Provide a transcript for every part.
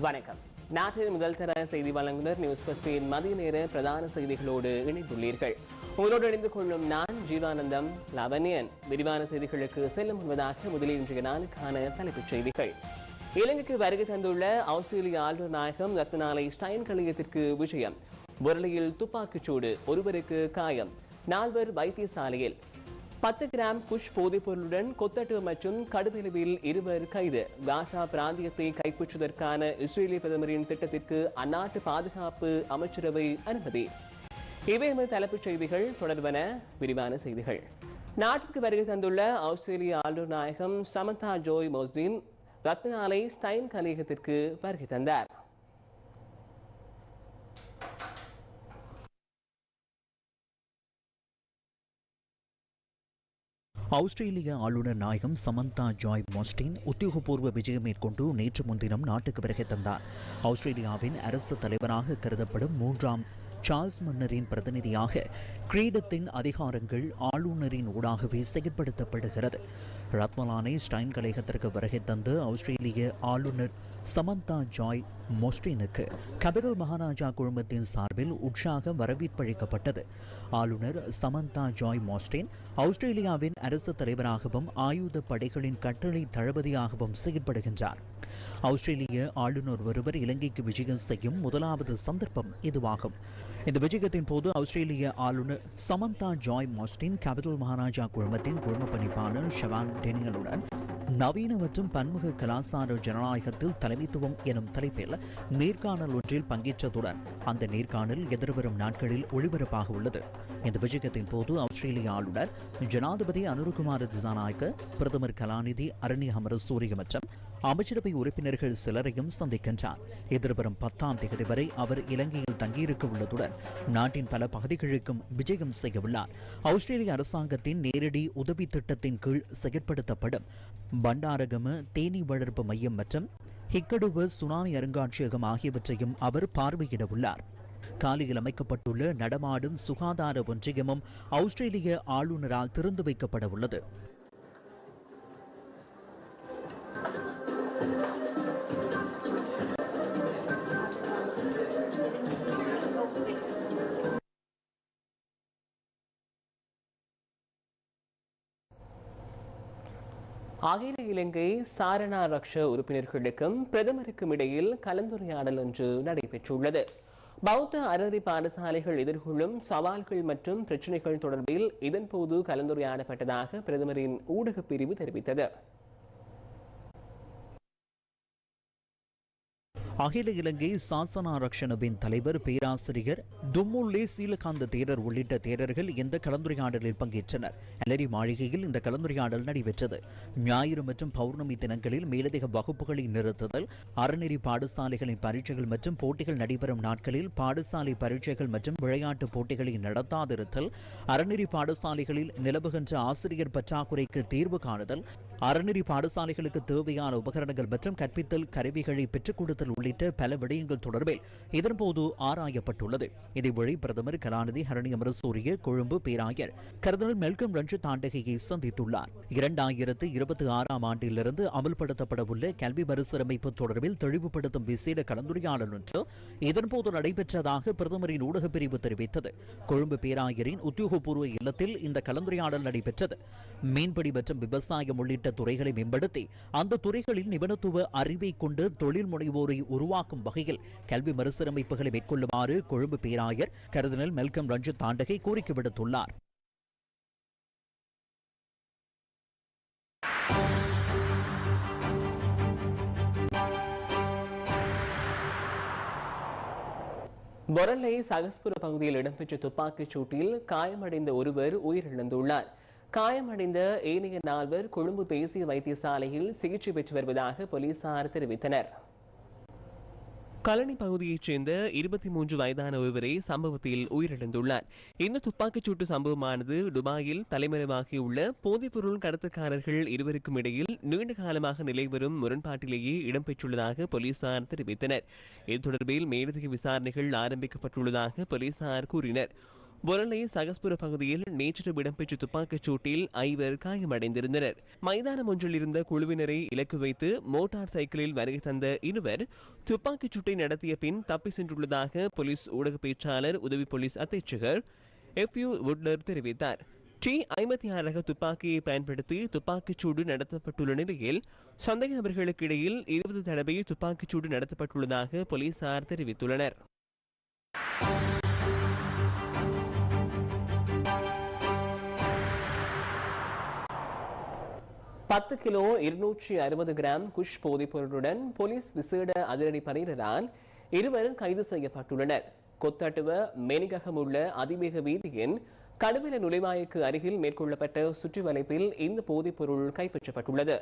வணக்கம். நாட்டின் முதல் தர செய்தி வழங்குனர் நியூஸ் பஸ்டின் மதிய நேர பிரதான செய்திகளோடு இணைந்துள்ளீர்கள். உங்களோடு இணைந்து கொள்ளும் நான் ஜீவானந்தம் லவனியன் விரிவான செய்திகளுக்கு செல்லும் முன்பதாக முதலில் இன்றைய நாளுக்கான தலைப்புச் செய்திகள். இலங்கைக்கு வருகை தந்துள்ள ஆஸ்திரேலிய ஆளுநர் நாயகம் ரத்னாலை ஸ்டைன் கலையத்திற்கு விஜயம். முரளியில் துப்பாக்கிச்சூடு ஒருவருக்கு காயம். நால்வர் வைத்தியசாலையில். பத்து கிராம் குஷ் போதைப் பொருளுடன் கொத்தட்டு மற்றும் கடுதெளிவில் இருவர் கைது. காசா பிராந்தியத்தை கைப்பற்றுவதற்கான இஸ்ரேலிய பிரதமரின் திட்டத்திற்கு அந்நாட்டு பாதுகாப்பு அமைச்சரவை அனுமதி. இவை எமது தலைப்புச் செய்திகள் தொடர்பன விரிவான செய்திகள். நாட்டிற்கு வருகை தந்துள்ள ஆஸ்திரேலிய ஆளுநர் நாயகம் சமந்தா ஜோய் மோஸ்டின் ரத்னாலை ஸ்டைன் கலையகத்திற்கு வருகை தந்தார். ஆஸ்திரேலிய ஆளுநர் நாயகம் சமந்தா ஜாய் மாஸ்டின் உத்தியோகபூர்வ விஜயம் மேற்கொண்டு நேற்று முன்தினம் நாட்டுக்கு வருகை தந்தார். ஆஸ்திரேலியாவின் அரசு தலைவராக கருதப்படும் மூன்றாம் சார்ல்ஸ் மன்னரின் பிரதிநிதியாக கிரீடத்தின் அதிகாரங்கள் ஆளுநரின் ஊடாகவே செயற்படுத்தப்படுகிறது. ரத்மலானை ஸ்டைன் கலையகத்திற்கு வருகை தந்து ஆஸ்திரேலிய ஆளுநர் சமந்தா ஜாய் மொஸ்டினுக்கு கபிரல் மகாராஜா குழுமத்தின் சார்பில் உற்சாக வரவேற்பளிக்கப்பட்டது ஆளுநர் சமந்தா ஜாய் மோஸ்டின் ஆஸ்திரேலியாவின் அரசு தலைவராகவும் ஆயுத படைகளின் கட்டளை தளபதியாகவும் செயல்படுகின்றார். ஆஸ்திரேலிய ஆளுநர் ஒருவர் இலங்கைக்கு விஜயம் செய்யும் முதலாவது சந்தர்ப்பம் இதுவாகும். இந்த விஜயத்தின் போது ஆஸ்திரேலிய ஆளுநர் Samantha Joy Mostyn Capital Maharaja குழுமத்தின் குழும பணிப்பாளர் ஷவான் டெனியலுடன் நவீன மற்றும் பன்முக கலாசார ஜனநாயகத்தில் தலைமைத்துவம் எனும் தலைப்பில் நேர்காணல் ஒன்றில் பங்கேற்றதுடன் அந்த நேர்காணல் எதிர்வரும் நாட்களில் ஒளிபரப்பாக உள்ளது. இந்த விஜயத்தின் போது ஆஸ்திரேலிய ஆளுநர் ஜனாதிபதி அனுருகுமார் திசாநாயக்க பிரதமர் கலாநிதி அரணி அமரசூரிய மற்றும் அமைச்சரவை உறுப்பினர்கள் சிலரையும் சந்திக்கின்றார். எதிர்வரும் பத்தாம் தேதி வரை அவர் இலங்கையில் தங்கியிருக்க உள்ளதுடன் நாட்டின் பல பகுதிகளுக்கும் விஜயம் செய்யவுள்ளார் ஆஸ்திரேலிய அரசாங்கத்தின் நேரடி உதவி திட்டத்தின் கீழ் செயற்படுத்தப்படும் பண்டாரகம தேனீ வளர்ப்பு மையம் மற்றும் ஹிக்கடுவ சுனாமி அருங்காட்சியகம் ஆகியவற்றையும் அவர் பார்வையிட உள்ளார். காலியில் அமைக்கப்பட்டுள்ள நடமாடும் சுகாதார ஒன்றியமும் ஆஸ்திரேலிய ஆளுநரால் திறந்து வைக்கப்பட உள்ளது. அகில இலங்கை சாரணா ரக்ஷ உறுப்பினர்களுக்கும் பிரதமருக்கும் இடையில் கலந்துரையாடல் ஒன்று நடைபெற்றுள்ளது. பௌத்த அறநெறி பாடசாலைகள் எதிர்கொள்ளும் சவால்கள் மற்றும் பிரச்சினைகள் தொடர்பில் இதன்போது கலந்துரையாடப்பட்டதாக பிரதமரின் ஊடகப் பிரிவு தெரிவித்தது. அகில இலங்கை சாசன ரக்ஷணவின் தலைவர் பேராசிரியர் தும்முல்லே சீலகாந்த தேரர் உள்ளிட்ட தேரர்கள் இந்த கலந்துரையாடலில் பங்கேற்றனர். அலரி மாளிகையில் இந்த கலந்துரையாடல் நடைபெற்றது. ஞாயிறு மற்றும் பௌர்ணமி தினங்களில் மேலதிக வகுப்புகளை நிறுத்துதல் அறநெறி பாடசாலைகளின் பரீட்சைகள் மற்றும் போட்டிகள் நடைபெறும் நாட்களில் பாடசாலை பரீட்சைகள் மற்றும் விளையாட்டு போட்டிகளை நடத்தாதிருத்தல் அறநெறி பாடசாலைகளில் நிலவுகின்ற ஆசிரியர் பற்றாக்குறைக்கு தீர்வு காணுதல் அறநெறி பாடசாலைகளுக்கு தேவையான உபகரணங்கள் மற்றும் கற்பித்தல் கருவிகளை பெற்றுக் கொடுத்தல் உள்ளிட்ட உள்ளிட்ட பல விடயங்கள் தொடர்பில் இதன்போது ஆராயப்பட்டுள்ளது. இதேவேளை பிரதமர் கலாநிதி ஹரணி அமரசூரிய கொழும்பு பேராயர் கர்னல் மெல்கம் ரஞ்சித் ஆண்டகையை சந்தித்துள்ளார். இரண்டாயிரத்து இருபத்தி ஆறாம் ஆண்டிலிருந்து அமல்படுத்தப்பட உள்ள கல்வி மறுசீரமைப்பு தொடர்பில் தெளிவுபடுத்தும் விசேட கலந்துரையாடல் ஒன்று இதன்போது நடைபெற்றதாக பிரதமரின் ஊடகப் பிரிவு தெரிவித்தது. கொழும்பு பேராயரின் உத்தியோகபூர்வ இல்லத்தில் இந்த கலந்துரையாடல் நடைபெற்றது. மீன்பிடி மற்றும் விவசாயம் உள்ளிட்ட துறைகளை மேம்படுத்தி அந்த துறைகளில் நிபுணத்துவ அறிவை கொண்டு தொழில் முனைவோரை உருவாக்கும் வகையில் கல்வி மறுசீரமைப்புகளை மேற்கொள்ளுமாறு கொழும்பு பேராயர் கருதினல் மெல்கம் ரஞ்சித் தாண்டகை கோரிக்கை விடுத்துள்ளார். பொரலை சகஸ்புர பகுதியில் இடம்பெற்ற துப்பாக்கிச் சூட்டில் காயமடைந்த ஒருவர் உயிரிழந்துள்ளார். காயமடைந்த ஏனைய நால்வர் கொழும்பு தேசிய வைத்தியசாலையில் சிகிச்சை பெற்று வருவதாக போலீசார் தெரிவித்தனர். கலனி பகுதியைச் சேர்ந்த இருபத்தி மூன்று வயதான ஒருவரே சம்பவத்தில் உயிரிழந்துள்ளார். இந்த துப்பாக்கிச்சூட்டு சம்பவமானது துபாயில் தலைமறைவாகியுள்ள போதைப்பொருள் கடத்தக்காரர்கள் இருவருக்கும் இடையில் நீண்ட காலமாக நிலைவரும் முரண்பாட்டிலேயே இடம்பெற்றுள்ளதாக போலீசார் தெரிவித்தனர். இது தொடர்பில் மேலதிக விசாரணைகள் ஆரம்பிக்கப்பட்டுள்ளதாக போலீசார் கூறினர். பொருளை சகஸ்புர பகுதியில் நேற்று இடம்பெற்ற துப்பாக்கிச் சூட்டில் ஐவர் காயமடைந்திருந்தனர். மைதானம் ஒன்றில் இருந்த குழுவினரை இலக்கு வைத்து மோட்டார் சைக்கிளில் வருகை தந்த இருவர் துப்பாக்கிச் சூட்டை நடத்திய பின் தப்பி சென்றுள்ளதாக போலீஸ் ஊடக பேச்சாளர் உதவி போலீஸ் அத்தீட்சகர் எஃப் யூ வுட்லர் தெரிவித்தார். டி ஐம்பத்தி ஆறு ரக துப்பாக்கியை பயன்படுத்தி துப்பாக்கிச்சூடு நடத்தப்பட்டுள்ள நிலையில் சந்தேக நபர்களுக்கு இடையில் இருபது தடவை துப்பாக்கிச்சூடு நடத்தப்பட்டுள்ளதாக போலீசார் தெரிவித்துள்ளனர். பத்து கிலோ இருநூற்றி அறுபது கிராம் குஷ் போதைப் பொருளுடன் போலீஸ் விசேட அதிரடி பணியினரால் இருவர் கைது செய்யப்பட்டுள்ளனர். கொத்தட்டுவ மேனிககம் உள்ள அதிவேக வீதியின் கடுவில நுழைவாய்க்கு அருகில் மேற்கொள்ளப்பட்ட சுற்றிவளைப்பில் இந்த போதைப் பொருள் கைப்பற்றப்பட்டுள்ளது.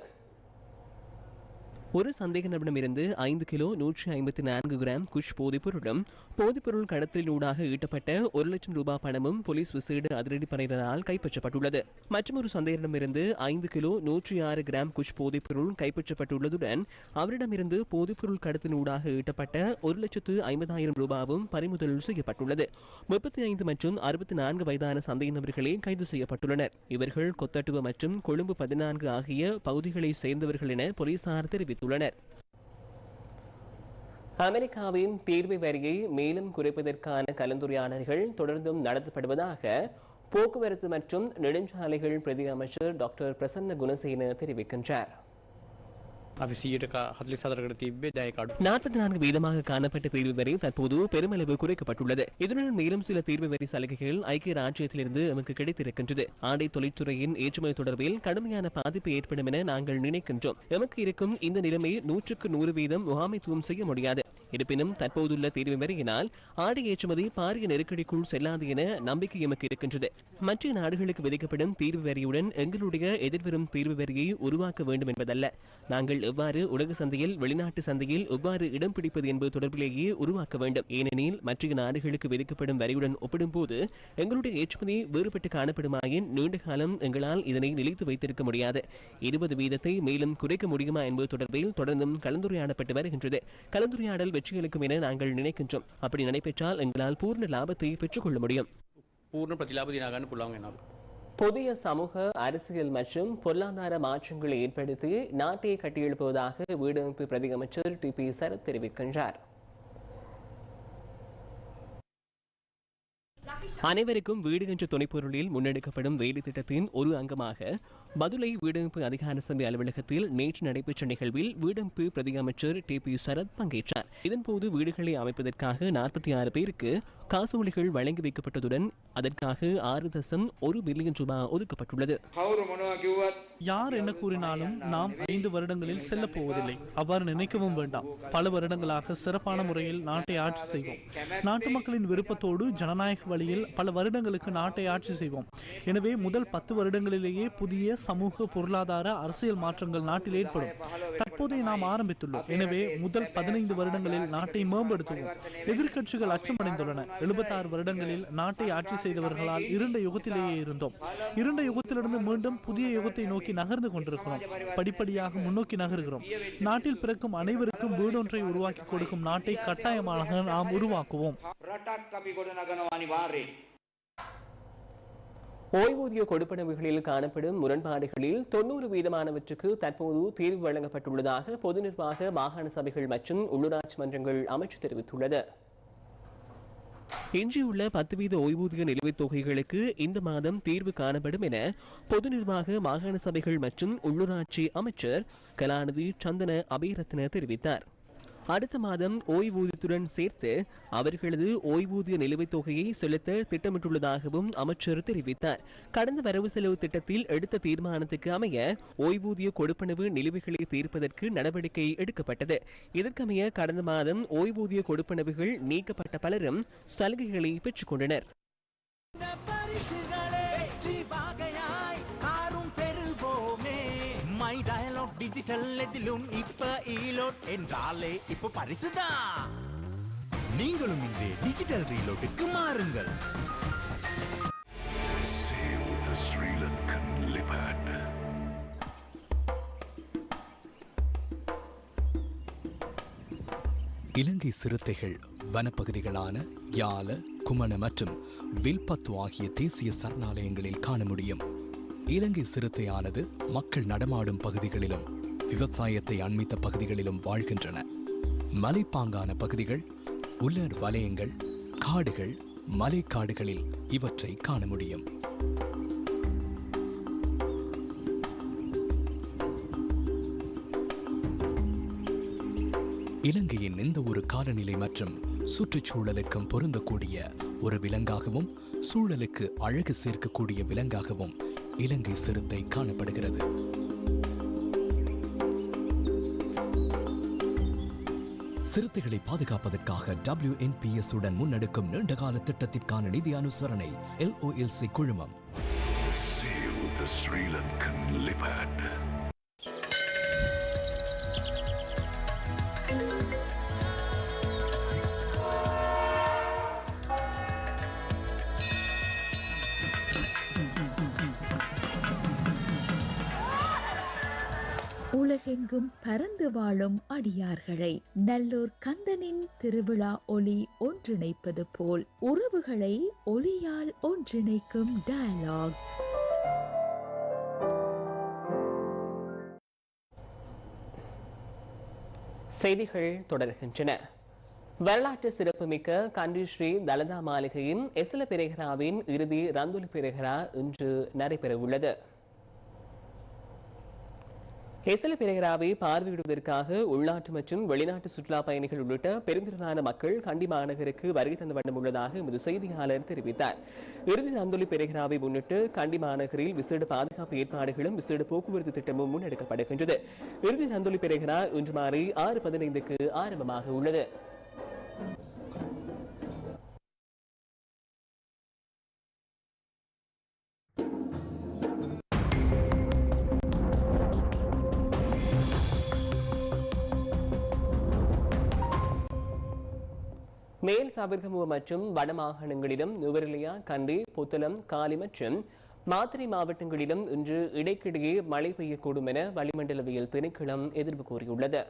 ஒரு சந்தேக நபரிடமிருந்து ஐந்து கிலோ நூற்றி ஐம்பத்தி நான்கு கிராம் குஷ் போதைப்பொருளும் போதைப்பொருள் கடத்தலினூடாக ஈட்டப்பட்ட ஒரு லட்சம் ரூபாய் பணமும் போலீஸ் விசேட அதிரடி படையினரால் கைப்பற்றப்பட்டுள்ளது. மற்றொரு சந்தேகரிடமிருந்து ஐந்து கிலோ நூற்றி ஆறு கிராம் குஷ் போதைப்பொருள் கைப்பற்றப்பட்டுள்ளதுடன் அவரிடமிருந்து போதைப்பொருள் கடத்தலினூடாக ஈட்டப்பட்ட ஒரு லட்சத்து ஐம்பதாயிரம் ரூபாவும் பறிமுதல் செய்யப்பட்டுள்ளது. முப்பத்தி ஐந்து மற்றும் அறுபத்தி நான்கு வயதான சந்தேக நபர்களே கைது செய்யப்பட்டுள்ளனர். இவர்கள் கொத்தட்டுவ மற்றும் கொழும்பு பதினான்கு ஆகிய பகுதிகளை சேர்ந்தவர்கள் என போலீசார் தெரிவித்துள்ளனர். அமெரிக்காவின் தீர்வு வரியை மேலும் குறைப்பதற்கான கலந்துரையாடல்கள் தொடர்ந்தும் நடத்தப்படுவதாக போக்குவரத்து மற்றும் நெடுஞ்சாலைகள் பிரதி அமைச்சர் டாக்டர் பிரசன்ன குணசேன தெரிவிக்கின்றார். අපි සීට හදලි සදරකට තිබ්බේ දයකඩු நாற்பத்தி நான்கு வீதமாக காணப்பட்ட தீர்வு வரி தற்போது பெருமளவு குறைக்கப்பட்டுள்ளது இதனுடன் மேலும் சில தீர்வு வரி சலுகைகள் ஐக்கிய ராஜ்யத்திலிருந்து நமக்கு கிடைத்திருக்கின்றது ஆடை தொழிற்துறையின் ஏற்றுமதி தொடர்பில் கடுமையான பாதிப்பு ஏற்படும் என நாங்கள் நினைக்கின்றோம் எமக்கு இருக்கும் இந்த நிலைமை நூற்றுக்கு நூறு வீதம் முகாமைத்துவம் செய்ய முடியாது இருப்பினும் தற்போதுள்ள தீர்வு வரையினால் ஆடை ஏற்றுமதி பாரிய நெருக்கடிக்குள் செல்லாது என நம்பிக்கை எமக்கு இருக்கின்றது. மற்ற நாடுகளுக்கு விதிக்கப்படும் தீர்வு வரியுடன் எங்களுடைய எதிர்வரும் தீர்வு வரியை உருவாக்க வேண்டும் என்பதல்ல. நாங்கள் எவ்வாறு உலக சந்தையில் வெளிநாட்டு சந்தையில் எவ்வாறு இடம் பிடிப்பது என்பது தொடர்பிலேயே உருவாக்க வேண்டும். ஏனெனில் மற்ற நாடுகளுக்கு விதிக்கப்படும் வரியுடன் ஒப்பிடும்போது எங்களுடைய ஏற்றுமதி வேறுபட்டு காணப்படுமாயின் நீண்ட காலம் எங்களால் இதனை நிலைத்து வைத்திருக்க முடியாது. இருபது வீதத்தை மேலும் குறைக்க முடியுமா என்பது தொடர்பில் தொடர்ந்தும் கலந்துரையாடப்பட்டு வருகின்றது. கலந்துரையாடல் வெற்றியளிக்கும் என நாங்கள் நினைக்கின்றோம். அப்படி நடைபெற்றால் எங்களால் பூர்ண லாபத்தை பெற்றுக்கொள்ள முடியும். பூர்ண பிரதிலாபதினாக புல்லாங்க புதிய சமூக அரசியல் மற்றும் பொருளாதார மாற்றங்களை ஏற்படுத்தி நாட்டை கட்டியெழுப்புவதாக வீடமைப்பு பிரதியமைச்சர் டி பி சரத் தெரிவிக்கின்றார். அனைவருக்கும் வீடு என்ற துணைப்பொருளில் முன்னெடுக்கப்படும் வேலை திட்டத்தின் ஒரு அங்கமாக பதுளை வீடமைப்பு அதிகார சபை அலுவலகத்தில் நேற்று நடைபெற்ற நிகழ்வில் வீடமைப்பு பிரதி அமைச்சர் டி பி சரத் பங்கேற்றார். இதன்போது வீடுகளை அமைப்பதற்காக நாற்பத்தி ஆறு பேருக்கு காசோலிகள் வழங்கி வைக்கப்பட்டதுடன் அதற்காக ஆறு தசம் ஒரு பில்லியன் ரூபாய் ஒதுக்கப்பட்டுள்ளது. யார் என்ன கூறினாலும் நாம் ஐந்து வருடங்களில் செல்ல போவதில்லை. அவ்வாறு நினைக்கவும் வேண்டாம். பல வருடங்களாக சிறப்பான முறையில் நாட்டை ஆட்சி செய்வோம். நாட்டு மக்களின் விருப்பத்தோடு ஜனநாயக வழியில் பல வருடங்களுக்கு நாட்டை ஆட்சி செய்வோம். எனவே முதல் பத்து வருடங்களிலேயே புதிய சமூக பொருளாதார அரசியல் மாற்றங்கள் நாட்டில் ஏற்படும். தற்போதைய நாம் ஆரம்பித்துள்ளோம். எனவே முதல் பதினைந்து வருடங்களில் நாட்டை மேம்படுத்துவோம். எதிர்க்கட்சிகள் அச்சமடைந்துள்ளன. எழுபத்தாறு வருடங்களில் நாட்டை ஆட்சி செய்தவர்களால் இருண்ட யுகத்திலேயே இருந்தோம். இருண்ட யுகத்திலிருந்து மீண்டும் புதிய யுகத்தை நோக்கி நோக்கி நகர்ந்து கொண்டிருக்கிறோம். படிப்படியாக முன்னோக்கி நகர்கிறோம். நாட்டில் பிறக்கும் அனைவருக்கும் வீடொன்றை உருவாக்கி கொடுக்கும் நாட்டை கட்டாயமாக நாம் உருவாக்குவோம். ஓய்வூதிய கொடுப்பனவுகளில் காணப்படும் முரண்பாடுகளில் தொன்னூறு வீதமானவற்றுக்கு தற்போது தீர்வு வழங்கப்பட்டுள்ளதாக பொது நிர்வாக மாகாண சபைகள் மற்றும் உள்ளூராட்சி மன்றங்கள் அமைச்சு தெரிவித்துள்ளது. எஞ்சியுள்ள பத்து வீத ஓய்வூதிய நிலுவைத் தொகைகளுக்கு இந்த மாதம் தீர்வு காணப்படும் என பொது நிர்வாக மாகாண சபைகள் மற்றும் உள்ளூராட்சி அமைச்சர் கலாநிதி சந்தன அபிரத்ன தெரிவித்தார். அடுத்த மாதம் ஓய்வூதியத்துடன் சேர்த்து அவர்களது ஓய்வூதிய நிலுவைத் தொகையை செலுத்த திட்டமிட்டுள்ளதாகவும் அமைச்சர் தெரிவித்தார். கடந்த வரவு செலவு திட்டத்தில் எடுத்த தீர்மானத்துக்கு அமைய ஓய்வூதிய கொடுப்பனவு நிலுவைகளை தீர்ப்பதற்கு நடவடிக்கை எடுக்கப்பட்டது. இதற்கமைய கடந்த மாதம் ஓய்வூதிய கொடுப்பனவுகள் நீக்கப்பட்ட பலரும் சலுகைகளை பெற்றுக்கொண்டனர் டிஜிட்டல் எதிலும் இப்ப ஈலோட் என்றாலே இப்ப பரிசுதான் நீங்களும் இன்று டிஜிட்டல் ரீலோட்டுக்கு மாறுங்கள். Sail the Sri Lankan Leopard. இலங்கை சிறுத்தைகள் வனப்பகுதிகளான யால குமண மற்றும் வில்பத்து ஆகிய தேசிய சரணாலயங்களில் காண முடியும். இலங்கை சிறுத்தையானது மக்கள் நடமாடும் பகுதிகளிலும் விவசாயத்தை அண்மித்த பகுதிகளிலும் வாழ்கின்றன. மலைப்பாங்கான பகுதிகள் உலர் வலயங்கள் காடுகள் மலைக்காடுகளில் இவற்றை காண முடியும். இலங்கையின் எந்த ஒரு காலநிலை மற்றும் சுற்றுச்சூழலுக்கும் பொருந்தக்கூடிய ஒரு விலங்காகவும் சூழலுக்கு அழகு சேர்க்கக்கூடிய விலங்காகவும் இலங்கை சிறுத்தை காணப்படுகிறது சிறுத்தைகளை பாதுகாப்பதற்காக டபிள்யூ என்பிஎஸ் உடன் முன்னெடுக்கும் நீண்டகால திட்டத்திற்கான நிதி அனுசரணை எல்ஓஎல்சி குழுமம் Seal the Sri Lankan Lipad. உலகெங்கும் பறந்து வாழும் அடியார்களை. நல்லூர் கந்தனின் திருவிழா ஒளி ஒன்றிணைப்பது போல் உறவுகளை ஒளியால் ஒன்றிணைக்கும் டயலாக் செய்திகள் தொடர்கின்றன. வரலாற்று சிறப்புமிக்க கண்டி ஸ்ரீ தலதா மாளிகையின் எசல பெரேகராவின் இறுதி ரந்துலி பெரேகரா இன்று நடைபெறவுள்ளது. எசல பெரேகராவை பார்வையிடுவதற்காக உள்நாட்டு மற்றும் வெளிநாட்டு சுற்றுலா பயணிகள் உள்ளிட்ட பெருந்திரளான மக்கள் கண்டி மாநகருக்கு வருகை தந்த வண்ணம் உள்ளதாக எமது செய்தியாளர் தெரிவித்தார். இறுதி அந்தொலி பெரேகராவை முன்னிட்டு கண்டி மாநகரில் விசேட பாதுகாப்பு ஏற்பாடுகளும் விசேட போக்குவரத்து திட்டமும் முன்னெடுக்கப்படுகின்றது. இறுதி அந்தொலி பெருகரா இன்று மாலை ஆறு பதினைந்துக்கு ஆரம்பமாக உள்ளது. மேல் சபர்கமுவ மற்றும் வடமாகாணங்களிலும் நுவரெலியா கண்டி புத்தளம் காலி மற்றும் மாத்திரை மாவட்டங்களிலும் இன்று இடைக்கிடையே மழை பெய்யக்கூடும் என வளிமண்டலவியல் திணைக்களம் எதிர்ப்பு கூறியுள்ளது.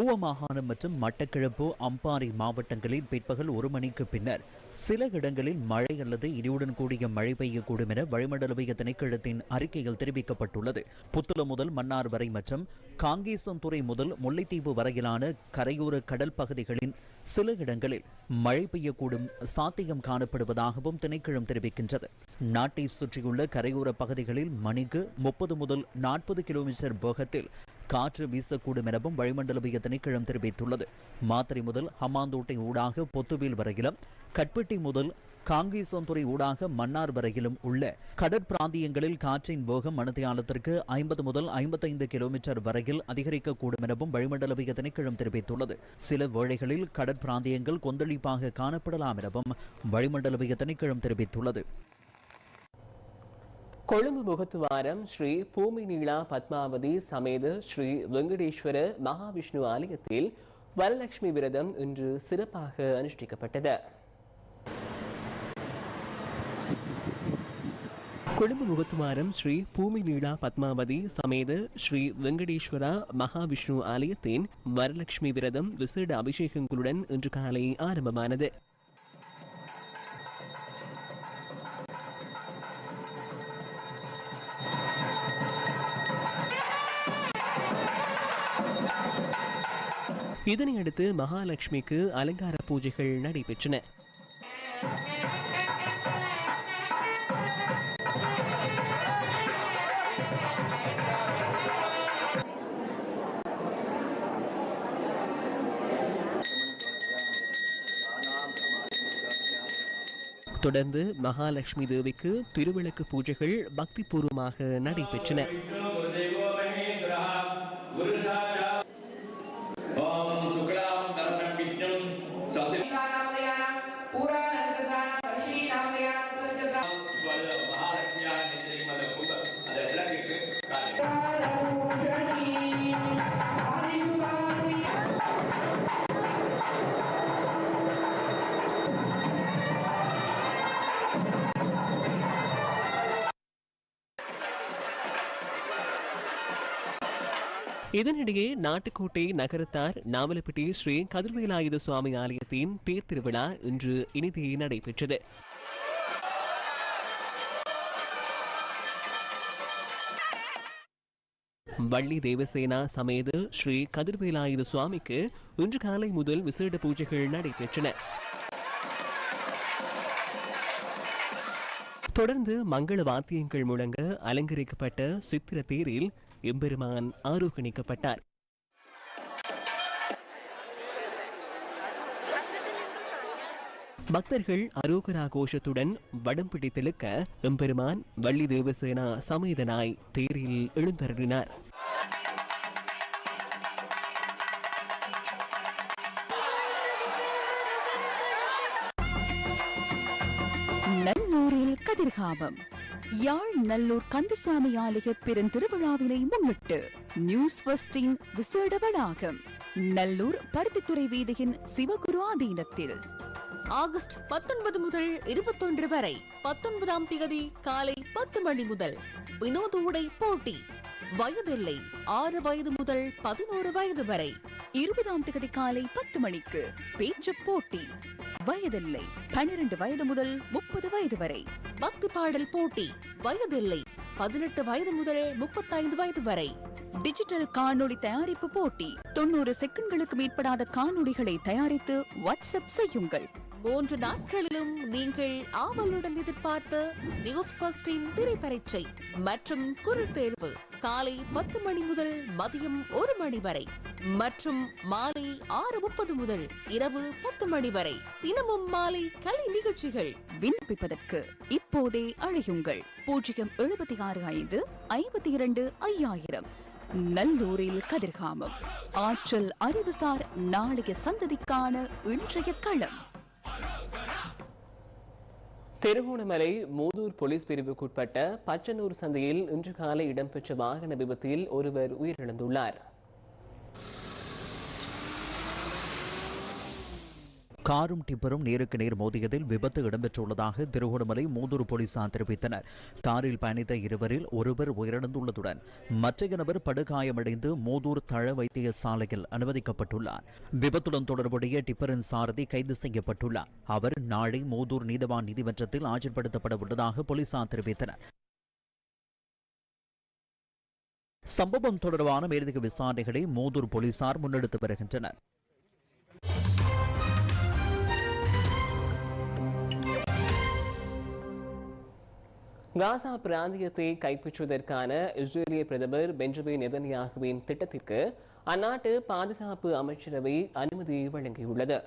ஊவ மாகாணம் மற்றும் மட்டக்கிழப்பு அம்பாறை மாவட்டங்களில் பிற்பகல் ஒரு மணிக்கு பின்னர் சில இடங்களில் மழை அல்லது இடியுடன் கூடிய மழை பெய்யக்கூடும் என வளிமண்டலவிய திணைக்களத்தின் அறிக்கையில் தெரிவிக்கப்பட்டுள்ளது. புத்தளம் முதல் மன்னார் வரை மற்றும் காங்கேசன்துறை முதல் முல்லைத்தீவு வரையிலான கரையோர கடல் பகுதிகளின் சில இடங்களில் மழை பெய்யக்கூடும் சாத்தியம் காணப்படுவதாகவும் திணைக்களம் தெரிவிக்கின்றது. நாட்டை சுற்றியுள்ள கரையோர பகுதிகளில் மணிக்கு முப்பது முதல் நாற்பது கிலோமீட்டர் வேகத்தில் காற்று வீசக்கூடும் எனவும் வளிமண்டலவிய திணைக்களம் தெரிவித்துள்ளது. மாத்திரை முதல் ஹமாந்தோட்டை ஊடாக பொத்துவில் வரையிலும் கட்பெட்டி முதல் காங்கேசன்துறை ஊடாக மன்னார் வரையிலும் உள்ள கடற்பிராந்தியங்களில் காற்றின் வேகம் மணித்தியாலத்திற்கு ஐம்பது முதல் ஐம்பத்தைந்து கிலோமீட்டர் வரையில் அதிகரிக்கக்கூடும் எனவும் வளிமண்டலவிய திணைக்களம் தெரிவித்துள்ளது. சில வேளைகளில் கடற்பிராந்தியங்கள் கொந்தளிப்பாக காணப்படலாம் எனவும் வளிமண்டலவிய திணைக்களம் தெரிவித்துள்ளது. கொழும்பு முகத்துவாரம் ஸ்ரீ பூமி நீளா பத்மாவதி சமேத ஸ்ரீ வெங்கடேஸ்வர மகாவிஷ்ணு ஆலயத்தில் வரலட்சுமி விரதம் இன்று சிறப்பாக அனுஷ்டிக்கப்பட்டது. கொழும்பு முகத்துவாரம் ஸ்ரீ பூமி நீளா பத்மாவதி சமேத ஸ்ரீ வெங்கடேஸ்வரா மகாவிஷ்ணு ஆலயத்தின் வரலட்சுமி விரதம் விசேட அபிஷேகங்களுடன் இன்று காலை ஆரம்பமானது. இதனையடுத்து மகாலட்சுமிக்கு அலங்கார பூஜைகள் நடைபெற்றன. தொடர்ந்து மகாலட்சுமி தேவிக்கு திருவிளக்கு பூஜைகள் பக்திபூர்வமாக நடைபெற்றன. இதனிடையே நாட்டுக்கோட்டை நகரத்தார் நாவலப்பட்டி ஸ்ரீ கதிர்வேலாயுத சுவாமி ஆலயத்தின் தேர் திருவிழா இன்று இனிதே நடைபெற்றது. வள்ளி தேவசேனா சமேத ஸ்ரீ கதிர்வேலாயுத சுவாமிக்கு இன்று காலை முதல் விசேட பூஜைகள் நடைபெற்றன. தொடர்ந்து மங்கள வாத்தியங்கள் முழங்க அலங்கரிக்கப்பட்ட சித்திர தேரில் எம்பெருமான் ஆரோகணிக்கப்பட்டார். பக்தர்கள் அரோகரா கோஷத்துடன் வடம் பிடித்தெழுக்க எம்பெருமான் வள்ளி தேவசேனா சமேதனாய் தேரில் எழுந்தருளினார். நல்லூரில் கதிர்காமம். யாழ் நல்லூர் கந்தசுவாமி ஆலய பெருந்திருவிழாவினை முன்னிட்டு நியூஸ் பஸ்டின் விசேட வளாகம் நல்லூர் பருத்தித்துறை வீதியின் சிவகுரு ஆதீனத்தில். ஆகஸ்ட் பத்தொன்பது முதல் இருபத்தொன்று வரை பத்தொன்பதாம் தேதி காலை பத்து மணி முதல் வினோத உடை போட்டி. வயதில்லை ஆறு வயது முதல் பதினோரு வயது வரை இருபதாம் தேதி காலை பத்து மணிக்கு பேச்சு போட்டி. வயதில்லை. பனிரெண்டு வயது முதல் முப்பது வயது வரை. பக்தி பாடல் போட்டி. வயதில்லை. பதினெட்டு வயது முதல் முப்பத்தைந்து வயது வரை. டிஜிட்டல் காணொளி தயாரிப்பு போட்டி. தொண்ணூறு செகண்ட்களுக்கு மேற்படாத காணொளிகளை தயாரித்து வாட்ஸ்அப் செய்யுங்கள். மூன்று நாட்களிலும் நீங்கள் ஆவலுடன் எதிர்பார்த்த நியூஸ் ஃபர்ஸ்டின் திரைப்பரீட்சை மற்றும் குரல் தேர்வு காலை பத்து மணி முதல் மதியம் ஒரு மணி வரை மற்றும் மாலை ஆறு முப்பது முதல் இரவு பத்து மணி வரை. தினமும் மாலை கலை நிகழ்ச்சிகள் விண்ணப்பிப்பதற்கு இப்போதே அழையுங்கள். பூஜ்ஜியம் எழுபத்தி ஆறு ஐந்து ஐம்பத்தி இரண்டு ஐயாயிரம். நல்லூரில் கதிர்காமம். ஆற்றல் அறிவுசார் நாளைய சந்ததிக்கான இன்றைய களம். திருகோணமலை மூதூர் போலீஸ் பிரிவுக்குட்பட்ட பச்சனூர் சந்தையில் இன்று காலை இடம்பெற்ற வாகன விபத்தில் ஒருவர் உயிரிழந்துள்ளார். காரும் டிப்பரும் நேருக்கு நேர் மோதியதில் விபத்து இடம்பெற்றுள்ளதாக திருகோணமலை மூதூர் போலீசார் தெரிவித்தனர். காரில் பயணித்த இருவரில் ஒருவர் உயிரிழந்துள்ளதுடன் மற்றைய நபர் படுகாயமடைந்து மூதூர் தள வைத்தியசாலையில் அனுமதிக்கப்பட்டுள்ளார். விபத்துடன் தொடர்புடைய டிப்பரின் சாரதி கைது செய்யப்பட்டுள்ளார். அவர் நாளை மூதூர் நீதவான் நீதிமன்றத்தில் ஆஜர்படுத்தப்பட உள்ளதாக போலீசார் தெரிவித்தனர். சம்பவம் தொடர்பான மேலதிக விசாரணைகளை மூதூர் போலீசார் முன்னெடுத்து வருகின்றனர். காசா பிராந்தியத்தை கைப்பற்றுவதற்கான இஸ்ரேலிய பிரதமர் பெஞ்சமின் நெதன்யாகுவின் திட்டத்திற்கு அந்நாட்டு பாதுகாப்பு அமைச்சரவை அனுமதி வழங்கியுள்ளது.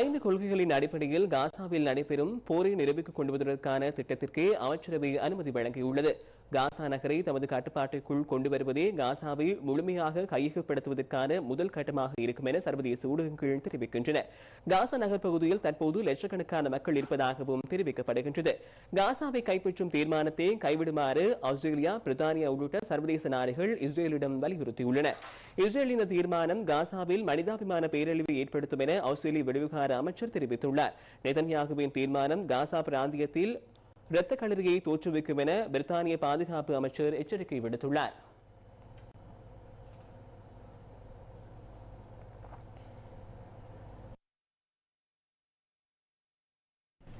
ஐந்து கொள்கைகளின் அடிப்படையில் காசாவில் நடைபெறும் போரை நிரூபிக்க கொண்டுவதற்கான திட்டத்திற்கு அமைச்சரவை அனுமதி வழங்கியுள்ளது. காசா நகரை தமது கட்டுப்பாட்டுக்குள் கொண்டு வருவதே காசாவை முழுமையாக கையகப்படுத்துவதற்கான முதல் கட்டமாக இருக்கும் என சர்வதேச ஊடகங்கள் தெரிவிக்கின்றன. காசா நகர் பகுதியில் தற்போது லட்சக்கணக்கான மக்கள் இருப்பதாகவும் தெரிவிக்கப்படுகின்றது. காசாவை கைப்பற்றும் தீர்மானத்தை கைவிடுமாறு ஆஸ்திரேலியா பிரித்தானியா உள்ளிட்ட சர்வதேச நாடுகள் இஸ்ரேலிடம் வலியுறுத்தியுள்ளன. இஸ்ரேல் இந்த தீர்மானம் காசாவில் மனிதாபிமான பேரழிவை ஏற்படுத்தும் என ஆஸ்திரேலிய வெளிவிகார அமைச்சர் தெரிவித்துள்ளார். நெதன்யாகுவின் தீர்மானம் காசா பிராந்தியத்தில் இரத்த களரியை தோற்றுவிக்கும் என பிரித்தானிய பாதுகாப்பு அமைச்சர் எச்சரிக்கை விடுத்துள்ளார்.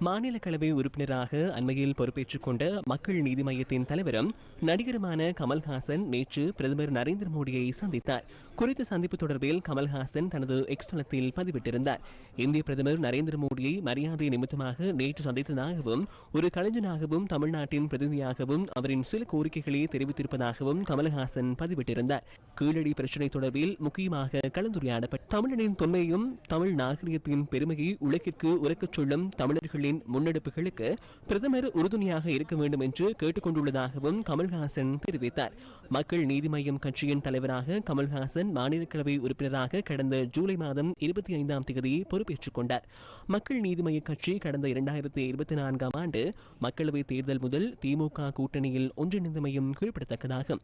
மாநிலங்களவை உறுப்பினராக அண்மையில் பொறுப்பேற்றுக் கொண்ட மக்கள் நீதி மையத்தின் தலைவரும் நடிகருமான கமல்ஹாசன் நேற்று பிரதமர் நரேந்திர மோடியை சந்தித்தார். குறித்த சந்திப்பு தொடர்பில் கமல்ஹாசன் தனது எக்ஸ் தளத்தில் பதிவிட்டிருந்தார். இந்திய பிரதமர் நரேந்திர மோடியை மரியாதை நிமித்தமாக நேற்று சந்தித்ததாகவும் ஒரு கலைஞனாகவும் தமிழ்நாட்டின் பிரதிநிதியாகவும் அவரின் சில கோரிக்கைகளை தெரிவித்திருப்பதாகவும் கமல்ஹாசன் பதிவிட்டிருந்தார். கீழடி பிரச்சினை தொடர்பில் முக்கியமாக கலந்துரையாடப்பட்ட தமிழனின் தொன்மையும் தமிழ் நாகரிகத்தின் பெருமையை உலகிற்கு உரைக்கச் சொல்லும் தமிழர்களின் முன்னெடுப்புகளுக்கு பிரதமர் உறுதுணையாக இருக்க வேண்டும் என்று கேட்டுக்கொண்டுள்ளதாகவும் கமல்ஹாசன் தெரிவித்தார். மக்கள் நீதி மய்யம் கட்சியின் தலைவராக கமல்ஹாசன் மாநிலங்களவை உறுப்பினராக கடந்த ஜூலை மாதம் இருபத்தி ஐந்தாம் தேதி பொறுப்பேற்றுக் கொண்டார். மக்கள் நீதி மய்ய கட்சி கடந்த இரண்டாயிரத்தி இருபத்தி நான்காம் ஆண்டு மக்களவைத் தேர்தல் முதல் திமுக கூட்டணியில் ஒன்றிணைந்தமையும் குறிப்பிடத்தக்கதாகும்.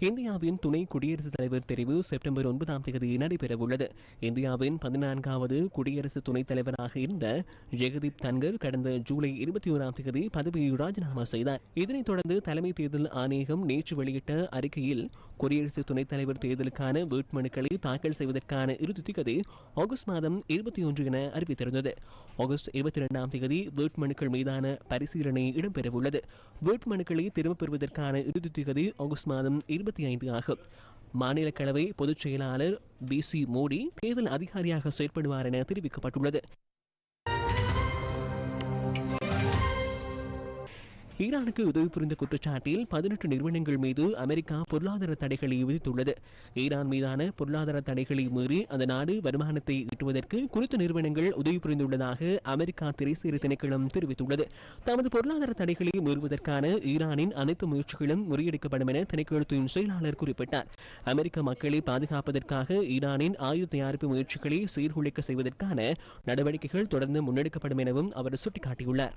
இந்தியாவின் துணை குடியரசுத் தலைவர் தெரிவு செப்டம்பர் ஒன்பதாம் தேதி நடைபெறவுள்ளது. இந்தியாவின் பதினான்காவது குடியரசு துணைத் தலைவராக இருந்த ஜெகதீப் தன்கர் கடந்த ஜூலை இருபத்தி ஓராம் தேதி பதவியை ராஜினாமா செய்தார். இதனைத் தொடர்ந்து தலைமை தேர்தல் ஆணையகம் நேற்று வெளியிட்ட அறிக்கையில் குடியரசு துணைத் தலைவர் தேர்தலுக்கான வேட்புமனுக்களை தாக்கல் செய்வதற்கான இறுதி திகதி ஆகஸ்ட் மாதம் இருபத்தி ஒன்று என அறிவித்திருந்தது. ஆகஸ்ட் இருபத்தி இரண்டாம் தேதி வேட்புமனுக்கள் மீதான பரிசீலனை இடம்பெறவுள்ளது. வேட்புமனுக்களை திரும்பப் பெறுவதற்கான இறுதி திகதி ஆகஸ்ட் மாதம் ஐம்பத்தி ஐந்து ஆகும் மாநிலங்களவை பொதுச் செயலாளர் பி சி மோடி தேர்தல் அதிகாரியாக செயற்படுவார் என தெரிவிக்கப்பட்டுள்ளது. ஈரானுக்கு உதவி புரிந்த குற்றச்சாட்டில் பதினெட்டு நிறுவனங்கள் மீது அமெரிக்கா பொருளாதார தடைகளை விதித்துள்ளது. ஈரான் மீதான பொருளாதார தடைகளை மீறி அந்த நாடு வருமானத்தை ஈட்டுவதற்கு குறித்த நிறுவனங்கள் உதவி புரிந்துள்ளதாக அமெரிக்கா திரைசேரி திணைக்களம் தெரிவித்துள்ளது. தமது பொருளாதார தடைகளை மீறுவதற்கான ஈரானின் அனைத்து முயற்சிகளும் முறியடிக்கப்படும் என திணைக்களத்தின் செயலாளர் குறிப்பிட்டார். அமெரிக்க மக்களை பாதுகாப்பதற்காக ஈரானின் ஆயுத தயாரிப்பு முயற்சிகளை சீர்குலைக்க செய்வதற்கான நடவடிக்கைகள் தொடர்ந்து முன்னெடுக்கப்படும் எனவும் அவர் சுட்டிக்காட்டியுள்ளார்.